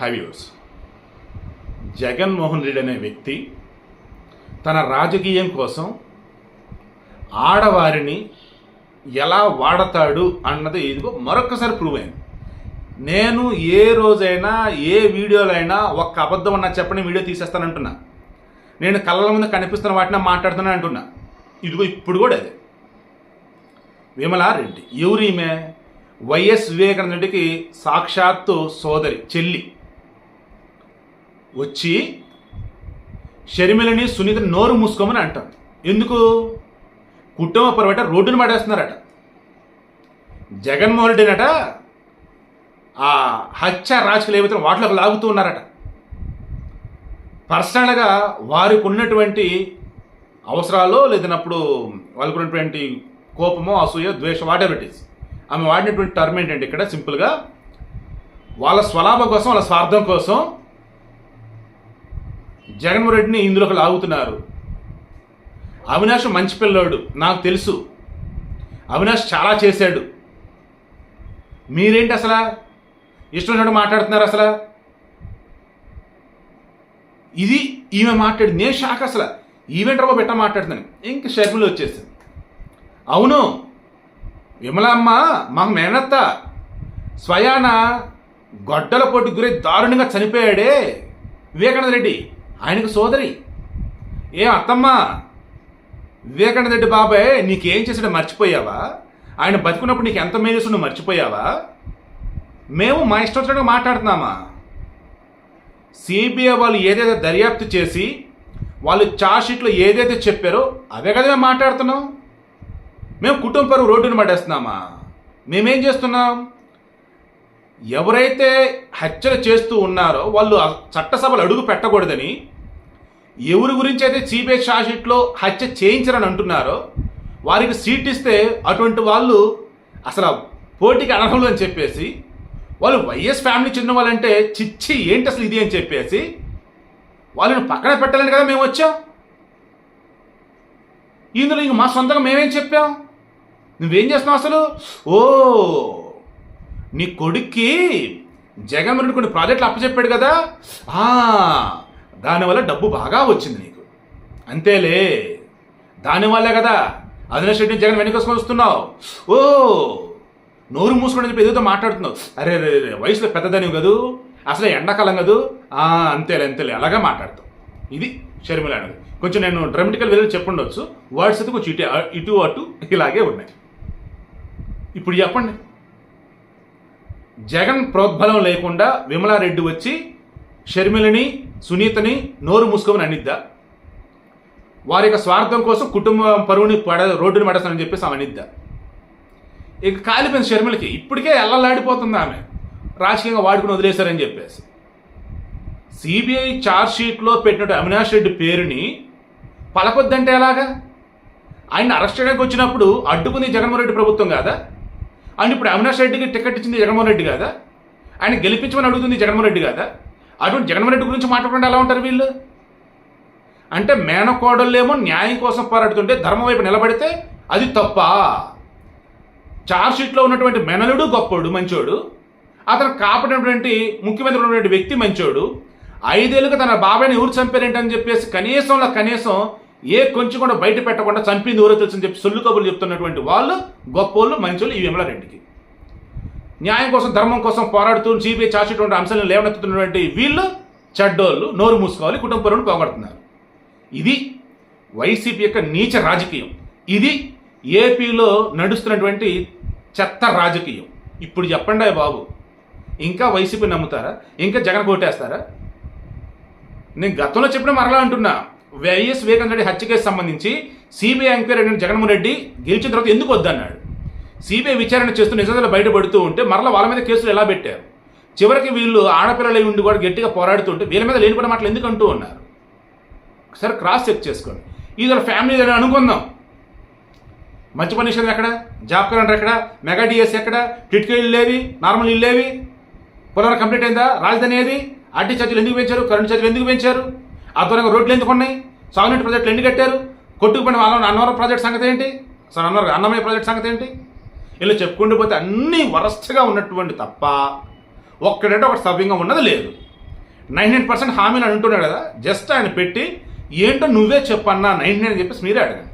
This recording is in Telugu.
హైవ్యూస్ జగన్మోహన్ రెడ్డి అనే వ్యక్తి తన రాజకీయం కోసం ఆడవారిని ఎలా వాడతాడు అన్నది ఇదిగో మరొకసారి ప్రూవ్ అయింది. నేను ఏ రోజైనా ఏ వీడియోలైనా ఒక్క అబద్ధం అన్నా చెప్పని వీడియో తీసేస్తానంటున్నా. నేను కళ్ళ ముందు కనిపిస్తున్న వాటిని మాట్లాడుతున్నా అంటున్నా. ఇదిగో ఇప్పుడు కూడా అదే. విమలారెడ్డి ఎవరు ఈమె? వైఎస్ వివేకానంద రెడ్డికి సాక్షాత్తు సోదరి చెల్లి. వచ్చి షర్మిలని సునీతని నోరు మూసుకోమని అంటాం. ఎందుకు? కుటుంబ పరమట రోడ్డును పడేస్తున్నారట జగన్మోహన్ రెడ్డినట ఆ హత్య రాజకీయాలు ఏవైతే వాటిలోకి లాగుతూ ఉన్నారట. పర్సనల్గా వారికి ఉన్నటువంటి అవసరాలు లేదన్నప్పుడు వాళ్ళకు ఉన్నటువంటి కోపమో అసూయ ద్వేషం వాటెవర్ ఇట్ ఈస్ ఆమె వాడినటువంటి టర్మ్ ఏంటంటే ఇక్కడ సింపుల్గా వాళ్ళ స్వలాభం కోసం వాళ్ళ స్వార్థం కోసం జగన్మోహన్ రెడ్డిని ఇందులోకి లాగుతున్నారు. అవినాష్ మంచి పిల్లోడు నాకు తెలుసు. అవినాష్ చాలా చేశాడు. మీరేంటి అసలు? ఇష్టం వచ్చినట్టు మాట్లాడుతున్నారు అసలు? ఇది ఈమె మాట్లాడి నేను షాక్ అసలు. ఈవెంట్ రవ్వ పెట్ట మాట్లాడుతున్నాను. ఇంక షర్మిలు వచ్చేసింది. అవును విమలమ్మ మాకు మేనత్త. స్వయాన గొడ్డల పోటీ గురై దారుణంగా చనిపోయాడే. వివేకానంద రెడ్డి ఆయనకు సోదరి. ఏ అత్తమ్మ వివేకానంద రెడ్డి బాబాయ్ నీకేం చేసాడో మర్చిపోయావా? ఆయన బతుకున్నప్పుడు నీకు ఎంత మేలు నువ్వు మర్చిపోయావా? మేము మా ఇష్టం వచ్చినట్టుగా మాట్లాడుతున్నామా? సిబిఐ వాళ్ళు ఏదైతే దర్యాప్తు చేసి వాళ్ళు చార్జ్షీట్లో ఏదైతే చెప్పారో అవే కదా మేము మాట్లాడుతున్నాం. మేము కుటుంబ పరువు రోడ్డును పడేస్తున్నామా? మేమేం చేస్తున్నాం? ఎవరైతే హత్యలు చేస్తూ ఉన్నారో వాళ్ళు చట్టసభలు అడుగు పెట్టకూడదని ఎవరి గురించి అయితే సిబిఐ షాషీట్లో హత్య చేయించరని అంటున్నారో వారికి సీట్ ఇస్తే అటువంటి వాళ్ళు అసలు పోటీకి అనర్హులు అని చెప్పేసి వాళ్ళు వైఎస్ ఫ్యామిలీ చెందిన వాళ్ళంటే చిచ్చి ఏంటి అసలు ఇది అని చెప్పేసి వాళ్ళని పక్కన పెట్టాలని కదా మేము వచ్చాం? ఇందులో ఇంక మా సొంతంగా మేమేం చెప్పాం? నువ్వేం చేస్తున్నావు అసలు? ఓ నీ కొడుక్కి జగన్ రెండు కొన్ని ప్రాజెక్టులు అప్పచెప్పాడు కదా? ఆ, దానివల్ల డబ్బు బాగా వచ్చింది నీకు. అంతేలే. దానివల్లే కదా అవినాష్ రెడ్డి జగన్ వెనుకొసుకొని వస్తున్నావు. ఓ! నోరు మూసుకొని చెప్పి ఎదుగుతో మాట్లాడుతున్నావు. అరే రే రే, వయసులో పెద్దదని కదూ? అసలు ఎండాకాలం కదూ? అంతేలే అంతేలే అలాగా మాట్లాడతావు. ఇది షర్మిల అనేది కొంచెం నేను డ్రమటికల్ వెళ్ళి చెప్పుండొచ్చు. వర్డ్స్ అయితే కొంచెం ఇటు ఇటు అటు ఇలాగే ఉన్నాయి. ఇప్పుడు చెప్పండి. జగన్ ప్రోద్బలం లేకుండా విమలారెడ్డి వచ్చి షర్మిలని సునీతని నోరు మూసుకోమని అనిద్దా. వారి యొక్క స్వార్థం కోసం కుటుంబం పరువుని పడ రోడ్డుని పడేస్తానని చెప్పేసి ఆమె అనిద్దా. ఇక కాలిపోయింది షర్మిలకి ఇప్పటికే ఎల్లలాడిపోతుంది ఆమె. రాజకీయంగా వాడుకుని వదిలేశారని చెప్పేసి. సిబిఐ ఛార్జ్ షీట్లో పెట్టినట్టు అవినాష్ రెడ్డి పేరుని పలకొద్దంటే ఎలాగా? ఆయన అరెస్ట్ చేయడానికి వచ్చినప్పుడు అడ్డుకుంది జగన్మోహన్ రెడ్డి ప్రభుత్వం కాదా? అండ్ ఇప్పుడు అవినాష్ రెడ్డికి టికెట్ ఇచ్చింది జగన్మోహన్ రెడ్డి కాదా? ఆయన గెలిపించమని అడుగుతుంది జగన్మోహన్ రెడ్డి కాదా? అటువంటి జగన్మోహన్ రెడ్డి గురించి మాట్లాడకుండా ఎలా ఉంటారు వీళ్ళు? అంటే మేనకోడళ్ళేమో న్యాయం కోసం పోరాడుతుంటే ధర్మం వైపు నిలబడితే అది తప్ప? చార్జ్ షీట్లో ఉన్నటువంటి మెనలుడు గొప్పోడు మంచోడు. అతను కాపాడినటువంటి ముఖ్యమంత్రి ఉన్నటువంటి వ్యక్తి మంచోడు. ఐదేళ్ళుగా తన బాబాయ్ని ఎవరు చంపారేంటని చెప్పేసి కనీసంలో కనీసం ఏ కొంచెం కూడా బయట పెట్టకుండా చంపింది ఎవరో అని చెప్పి సొల్లు కబుర్లు చెప్తున్నటువంటి వాళ్ళు గొప్పోళ్ళు మంచోళ్ళు ఈ విమలారెడ్డికి న్యాయం కోసం ధర్మం కోసం పోరాడుతూ సిబిఐ చాచేటువంటి అంశాలను లేవనెత్తుతున్నటువంటి వీళ్ళు చెడ్డోళ్ళు నోరు మూసుకోవాలి కుటుంబ పరువును పోగొడుతున్నారు. ఇది వైసీపీ యొక్క నీచ రాజకీయం. ఇది ఏపీలో నడుస్తున్నటువంటి చెత్త రాజకీయం. ఇప్పుడు చెప్పండి బాబు ఇంకా వైసీపీ నమ్ముతారా? ఇంకా జగన్ కొట్టేస్తారా? నేను గతంలో చెప్పిన మరలా అంటున్నా వైఎస్ వివేకానంద రెడ్డి హత్య కేసు సంబంధించి సిబిఐ ఎంక్వైరీ అయిన జగన్మోహన్ రెడ్డి గెలిచిన తర్వాత ఎందుకు వద్దన్నాడు? సిబిఐ విచారణ చేస్తూ నిజాలు బయటపడుతూ ఉంటే మరలా వాళ్ళ మీద కేసులు ఎలా పెట్టారు? చివరికి వీళ్ళు ఆడపిల్లలై ఉండి కూడా గట్టిగా పోరాడుతుంటే వీళ్ళ మీద లేనిపోయిన మాటలు ఎందుకు అంటూ ఉన్నారు? సరే క్రాస్ చెక్ చేసుకోండి. ఇది ఫ్యామిలీ అని అనుకుందాం. మంచి పనిషన్ ఎక్కడ? జాబ్ క్యాలెండర్ ఎక్కడ? మెగా డిఎస్ ఎక్కడ? టిట్కో ఇల్లేవి నార్మల్ ఇల్లేవి పునర్ కంప్లీట్ అయిందా? రాజధాని ఏది? ఆర్టీ ఛార్జీలు ఎందుకు పెంచారు? కరెంట్ ఛార్జీలు ఎందుకు పెంచారు? అద్వారంగా రోడ్లు ఎందుకు ఉన్నాయి? సాగునీటి ప్రాజెక్టులు ఎందుకు కట్టారు? కొట్టుకుపోయిన వాళ్ళ అన్నవరం ప్రాజెక్ట్ సంగతి ఏంటి? సార్ అన్నవరం అన్నమయ్య ప్రాజెక్ట్ సంగతి ఏంటి? ఇలా చెప్పుకుంటూ పోతే అన్నీ వరస్ట్గా ఉన్నటువంటి తప్ప ఒక్కడంటే ఒకటి సవ్యంగా ఉన్నది లేదు. నైన్ పర్సెంట్ హామీని అంటున్నాడు కదా జస్ట్ ఆయన పెట్టి ఏంటో నువ్వే చెప్పన్నా నైన్ అని చెప్పేసి మీరే అడగండి.